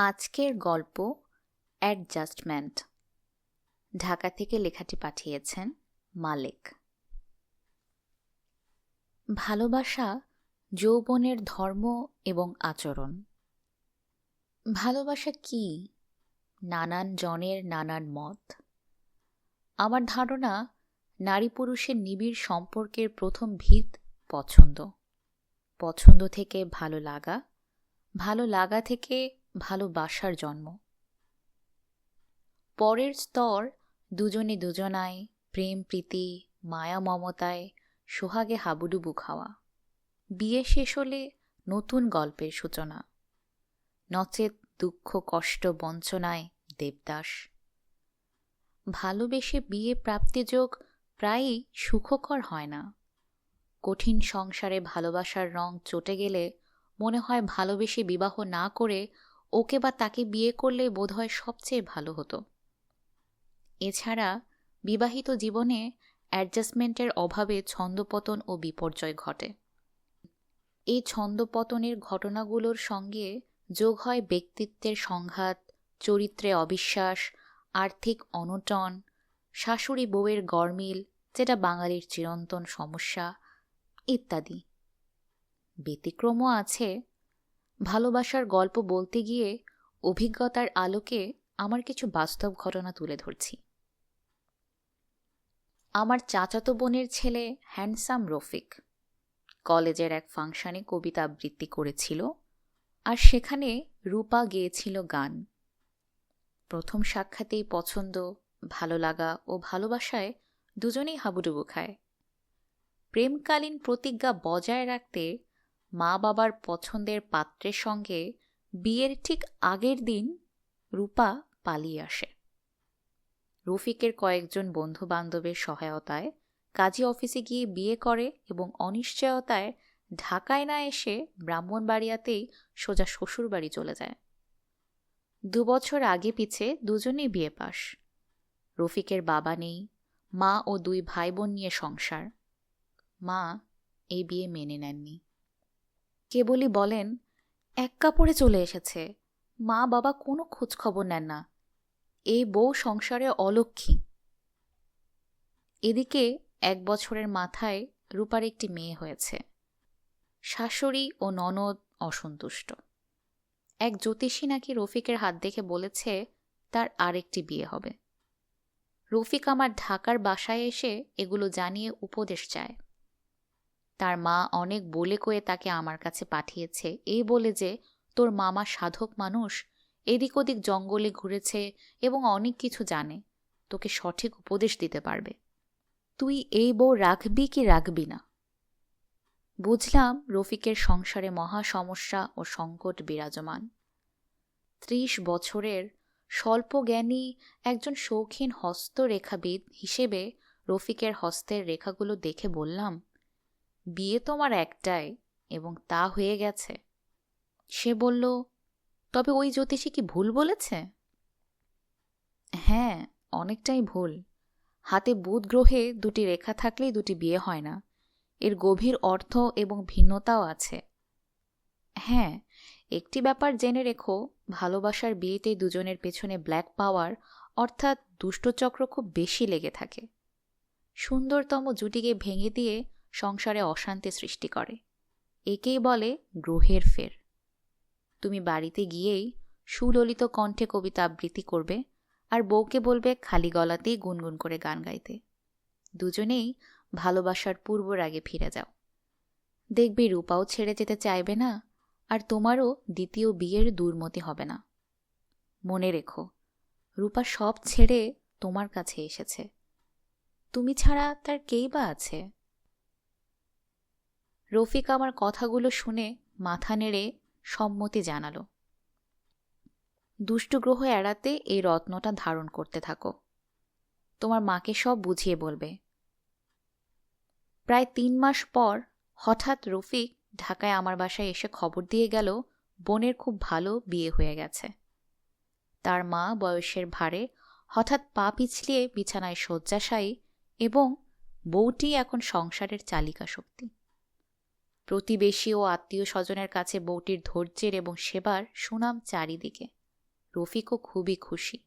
আজকের গল্প অ্যাডজাস্টমেন্ট ঢাকা থেকে লেখাটি পাঠিয়েছেন মালেক। ভালোবাসা যৌবনের ধর্ম এবং আচরণ। ভালোবাসা কি? নানান জনের নানান মত। আমার ধারণা, নারী পুরুষের নিবিড় সম্পর্কের প্রথম ভিত পছন্দ। পছন্দ থেকে ভালো লাগা ভালো লাগা থেকে ভালোবাসার জন্ম। পরের স্তর দুজনে দুজনায় প্রেম, প্রীতি, মায়া, মমতায় সোহাগে হাবুডুবু খাওয়া। বিয়ে শেষ হলে নতুন গল্পের সূচনা। নচেত দুঃখ, কষ্ট, বঞ্চনায় দেবদাস। ভালোবেসে বিয়ে প্রাপ্তিযোগ প্রায়ই সুখকর হয় না। কঠিন সংসারে ভালোবাসার রং চটে গেলে মনে হয় ভালোবেসে বিবাহ না করে ওকে বা তাকে বিয়ে করলে বোধহয় সবচেয়ে ভালো হতো। এছাড়া বিবাহিত জীবনে অ্যাডজাস্টমেন্টের অভাবে ছন্দপতন ও বিপর্যয় ঘটে। এই ছন্দপতনের ঘটনাগুলোর সঙ্গে যোগ হয় ব্যক্তিত্বের সংঘাত, চরিত্রে অবিশ্বাস, আর্থিক অনটন, শাশুড়ি বউয়ের গরমিল যেটা বাঙালির চিরন্তন সমস্যা, ইত্যাদি। ব্যতিক্রমও আছে ভালোবাসার গল্প বলতে গিয়ে অভিজ্ঞতার আলোকে আমার কিছু বাস্তব ঘটনা তুলে ধরছি। আমার চাচাতো বোনের ছেলে হ্যান্ডসাম রফিক কলেজের এক ফাংশনে কবিতা আবৃত্তি করেছিল আর সেখানে রূপা গেয়েছিল গান। প্রথম সাক্ষাতেই পছন্দ, ভালো লাগা ও ভালোবাসায় দুজনেই হাবুডুবু খায়। প্রেমকালীন প্রতিজ্ঞা বজায় রাখতে মা বাবার পছন্দের পাত্রের সঙ্গে বিয়ের ঠিক আগের দিন রূপা পালিয়ে আসে। রফিকের কয়েকজন বন্ধু বান্ধবের সহায়তায় কাজী অফিসে গিয়ে বিয়ে করে এবং অনিশ্চয়তায় ঢাকায় না এসে ব্রাহ্মণবাড়িয়াতেই সোজা শ্বশুরবাড়ি চলে যায়। দুবছর আগে পিছে দুজনেই বিয়ে পাস। রফিকের বাবা নেই, মা ও দুই ভাই বোন নিয়ে সংসার। মা এই বিয়ে মেনে নেননি। কেবলই বলেন, এক কাপড়ে চলে এসেছে। মা বাবা কোনো খোঁজ খবর নেন না। এই বউ সংসারে অলক্ষী। এদিকে এক বছরের মাথায় রূপার একটি মেয়ে হয়েছে। শাশুড়ি ও ননদ অসন্তুষ্ট। এক জ্যোতিষী নাকি রফিকের হাত দেখে বলেছে, তার আরেকটি বিয়ে হবে। রফিক আমার ঢাকার বাসায় এসে এগুলো জানিয়ে উপদেশ চায়। তার মা অনেক বলে কয়ে তাকে আমার কাছে পাঠিয়েছে। এই বলে যে, তোর মামা সাধক মানুষ, এদিক ওদিক জঙ্গলে ঘুরেছে এবং অনেক কিছু জানে। তোকে সঠিক উপদেশ দিতে পারবে। তুই এই বউ রাখবি কি রাখবি না? বুঝলাম রফিকের সংসারে মহা সমস্যা ও সংকট বিরাজমান। ত্রিশ বছরের স্বল্প জ্ঞানী একজন শৌখিন হস্তরেখাবিদ হিসেবে রফিকের হস্তের রেখাগুলো দেখে বললাম বিয়ে তোমার একটাই এবং তা হয়ে গেছে। সে বলল, তবে ওই জ্যোতিষী কি ভুল বলেছে? হ্যাঁ অনেকটাই ভুল। হাতে বুধ গ্রহে দুটি রেখা থাকলেই দুটি বিয়ে হয় না। এর গভীর অর্থ এবং ভিন্নতাও আছে। হ্যাঁ একটি ব্যাপার জেনে রেখো, ভালোবাসার বিয়েতে দুজনের পেছনে ব্ল্যাক পাওয়ার, অর্থাৎ দুষ্টচক্র খুব বেশি লেগে থাকে। সুন্দরতম জুটিকে ভেঙে দিয়ে সংসারে অশান্তি সৃষ্টি করে। একেই বলে গ্রহের ফের। তুমি বাড়িতে গিয়েই সুললিত কণ্ঠে কবিতা আবৃত্তি করবে আর বউকে বলবে খালি গলাতেই গুনগুন করে গান গাইতে। দুজনেই ভালোবাসার পূর্ব আগে ফিরে যাও। দেখবে রূপাও ছেড়ে যেতে চাইবে না আর তোমারও দ্বিতীয় বিয়ের দুর্মতি হবে না। মনে রেখো, রূপা সব ছেড়ে তোমার কাছে এসেছে। তুমি ছাড়া তার কেই বা আছে? রফিক আমার কথাগুলো শুনে মাথা নেড়ে সম্মতি জানালো। দুষ্টু গ্রহ এড়াতে এই রত্নটা ধারণ করতে থাকো। তোমার মাকে সব বুঝিয়ে বলবে। প্রায় তিন মাস পর হঠাৎ রফিক ঢাকায় আমার বাসায় এসে খবর দিয়ে গেল, বোনের খুব ভালো বিয়ে হয়ে গেছে। তার মা বয়সের ভারে হঠাৎ পা পিছলিয়ে বিছানায় শয্যাশায়ী এবং বউটি এখন সংসারের চালিকা শক্তি প্রতিবেশী ও আত্মীয় স্বজনের কাছে বউটির ধৈর্যের এবং সেবার সুনাম চারিদিকে। রফিকও খুবই খুশি।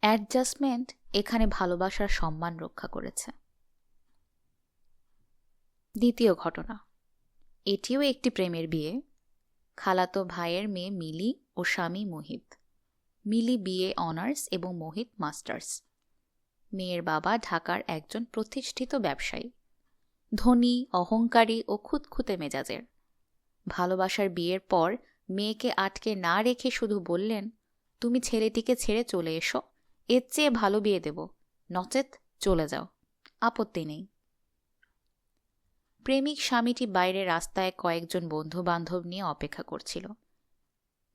অ্যাডজাস্টমেন্ট এখানে ভালোবাসার সম্মান রক্ষা করেছে। দ্বিতীয় ঘটনা। এটিও একটি প্রেমের বিয়ে। খালাতো ভাইয়ের মেয়ে মিলি ও স্বামী মোহিত। মিলি বিএ অনার্স এবং মোহিত মাস্টার্স। মেয়ের বাবা ঢাকার একজন প্রতিষ্ঠিত ব্যবসায়ী। ধনী, অহংকারী ও খুঁতখুঁতে মেজাজের। ভালোবাসার বিয়ের পর মেয়েকে আটকে না রেখে শুধু বললেন, তুমি ছেলেটিকে ছেড়ে চলে এসো, এর চেয়ে ভালো বিয়ে দেব। নচেত চলে যাও। আপত্তি নেই। প্রেমিক স্বামীটি বাইরে রাস্তায় কয়েকজন বন্ধু বান্ধব নিয়ে অপেক্ষা করছিল।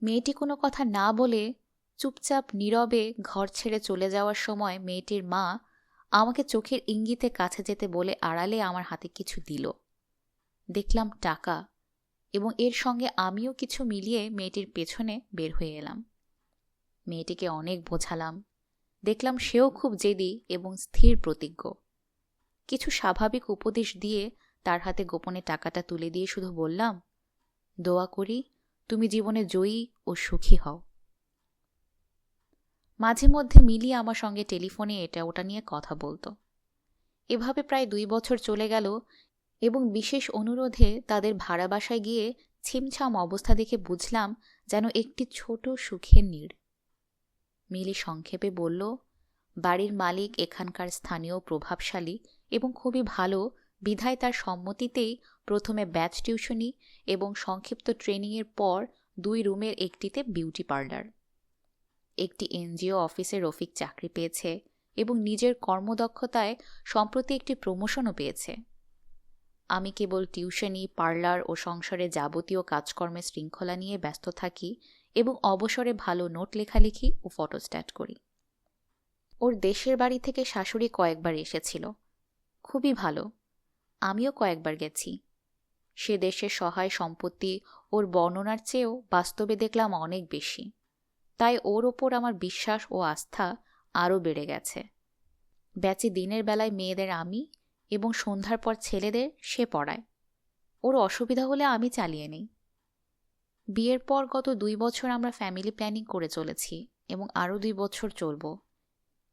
মেয়েটি কোনো কথা না বলে চুপচাপ নীরবে ঘর ছেড়ে চলে যাওয়ার সময় মেয়েটির মা আমাকে চোখের ইঙ্গিতে কাছে যেতে বলে আড়ালে আমার হাতে কিছু দিল। দেখলাম টাকা এবং এর সঙ্গে আমিও কিছু মিলিয়ে মেয়েটির পেছনে বের হয়ে এলাম। মেয়েটিকে অনেক বোঝালাম। দেখলাম সেও খুব জেদি এবং স্থির প্রতিজ্ঞ। কিছু স্বাভাবিক উপদেশ দিয়ে তার হাতে গোপনে টাকাটা তুলে দিয়ে শুধু বললাম, দোয়া করি, তুমি জীবনে জয়ী ও সুখী হও। মাঝে মধ্যে মিলি আমার সঙ্গে টেলিফোনে এটা ওটা নিয়ে কথা বলতো। এভাবে প্রায় দুই বছর চলে গেল এবং বিশেষ অনুরোধে তাদের ভাড়া বাসায় গিয়ে ছিমছাম অবস্থা দেখে বুঝলাম যেন একটি ছোট সুখের নীড়। মিলি সংক্ষেপে বলল, বাড়ির মালিক এখানকার স্থানীয় প্রভাবশালী এবং খুবই ভালো, বিধায় তার সম্মতিতেই প্রথমে ব্যাচ টিউশনি এবং সংক্ষিপ্ত ট্রেনিংয়ের পর দুই রুমের একটিতে বিউটি পার্লার। একটি এনজিও অফিসে রফিক চাকরি পেয়েছে এবং নিজের কর্মদক্ষতায় সম্প্রতি একটি প্রমোশনও পেয়েছে। আমি কেবল টিউশনি, পার্লার ও সংসারে যাবতীয় কাজকর্মের শৃঙ্খলা নিয়ে ব্যস্ত থাকি এবং অবসরে ভালো নোট লেখালেখি ও ফটো ফটোস্ট্যাট করি। ওর দেশের বাড়ি থেকে শাশুড়ি কয়েকবার এসেছিল। খুবই ভালো। আমিও কয়েকবার গেছি। সে দেশের সহায় সম্পত্তি ওর বর্ণনার চেয়েও বাস্তবে দেখলাম অনেক বেশি। তাই ওর ওপর আমার বিশ্বাস ও আস্থা আরও বেড়ে গেছে। ব্যাচে দিনের বেলায় মেয়েদের আমি এবং সন্ধ্যার পর ছেলেদের সে পড়ায়। ওর অসুবিধা হলে আমি চালিয়ে নেই। বিয়ের পর গত দুই বছর আমরা ফ্যামিলি প্ল্যানিং করে চলেছি এবং আরও দুই বছর চলব।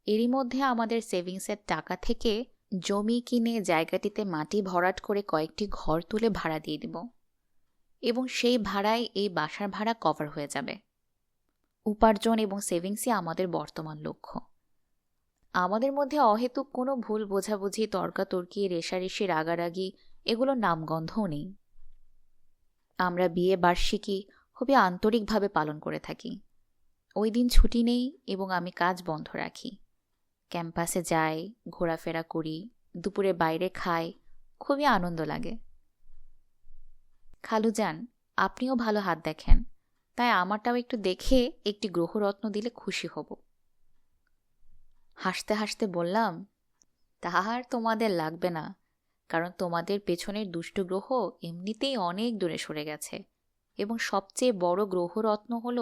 এরই মধ্যে আমাদের সেভিংসের টাকা থেকে জমি কিনে জায়গাটিতে মাটি ভরাট করে কয়েকটি ঘর তুলে ভাড়া দিয়ে দিব। এবং সেই ভাড়ায় এই বাসার ভাড়া কভার হয়ে যাবে। উপার্জন এবং সেভিংসই আমাদের বর্তমান লক্ষ্য। আমাদের মধ্যে অহেতুক কোনো ভুল বোঝাবুঝি, তর্কাতর্কি, রেশারেশি, রাগারাগি এগুলো নামগন্ধও নেই। আমরা বিয়ে বার্ষিকী খুবই আন্তরিকভাবে পালন করে থাকি। ওই দিন ছুটি নেই এবং আমি কাজ বন্ধ রাখি। ক্যাম্পাসে যাই, ঘোরাফেরা করি, দুপুরে বাইরে খাই, খুবই আনন্দ লাগে। খালু যান আপনিও ভালো হাত দেখেন। তাই আমারটাও একটু দেখে একটি গ্রহরত্ন দিলে খুশি হব। হাসতে হাসতে বললাম তাহার তোমাদের লাগবে না, কারণ তোমাদের পেছনের দুষ্ট গ্রহ এমনিতেই অনেক দূরে সরে গেছে, এবং সবচেয়ে বড় গ্রহরত্ন হল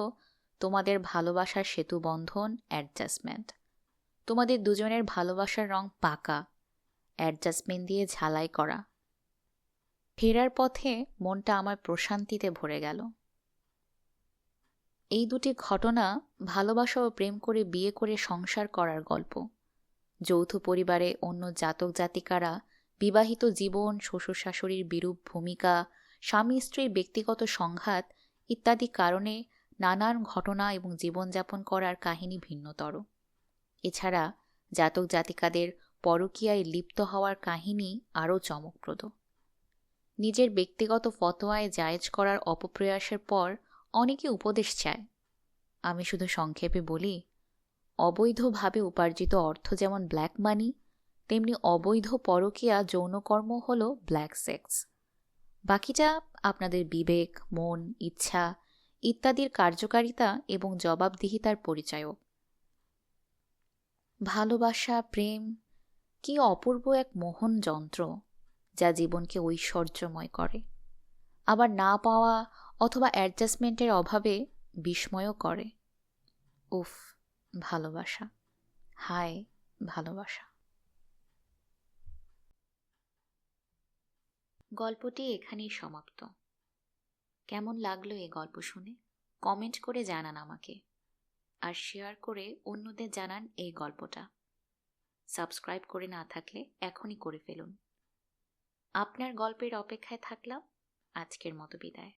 তোমাদের ভালোবাসার সেতু বন্ধন অ্যাডজাস্টমেন্ট। তোমাদের দুজনের ভালোবাসার রং পাকা, অ্যাডজাস্টমেন্ট দিয়ে ঝালাই করা। ফেরার পথে মনটা আমার প্রশান্তিতে ভরে গেল। এই দুটি ঘটনা ভালোবাসা ও প্রেম করে বিয়ে করে সংসার করার গল্প। যৌথ পরিবারে অন্য জাতক জাতিকারা বিবাহিত জীবন, শ্বশুর শাশুড়ির বিরূপ ভূমিকা, স্বামী স্ত্রীর ব্যক্তিগত সংঘাত ইত্যাদি কারণে নানান ঘটনা এবং জীবনযাপন করার কাহিনী ভিন্নতর। এছাড়া জাতক জাতিকাদের পরকীয়ায় লিপ্ত হওয়ার কাহিনী আরও চমকপ্রদ। নিজের ব্যক্তিগত ফতোয়ায় জায়েজ করার অপপ্রয়াসের পর অনেকে উপদেশ চায়। আমি শুধু সংক্ষেপে বলি, অবৈধভাবে উপার্জিত অর্থ যেমন ব্ল্যাক মানি তেমনি অবৈধ পরকীয়া যৌনকর্ম হল ব্ল্যাক সেক্স বাকিটা আপনাদের বিবেক, মন, ইচ্ছা ইত্যাদির কার্যকারিতা এবং জবাবদিহিতার পরিচয়ও ভালোবাসা, প্রেম কি অপূর্ব এক মোহন যন্ত্র যা জীবনকে ঐশ্বর্যময় করে। আবার না পাওয়া অথবা অ্যাডজাস্টমেন্টের অভাবে বিস্ময়ও করে। উফ, ভালোবাসা। হায় ভালোবাসা। গল্পটি এখানেই সমাপ্ত। কেমন লাগল এই গল্প শুনে? কমেন্ট করে জানান আমাকে। আর শেয়ার করে অন্যদের জানান এই গল্পটা। সাবস্ক্রাইব করে না থাকলে এখনই করে ফেলুন। আপনার গল্পের অপেক্ষায় থাকলাম। আজকের মতো বিদায়।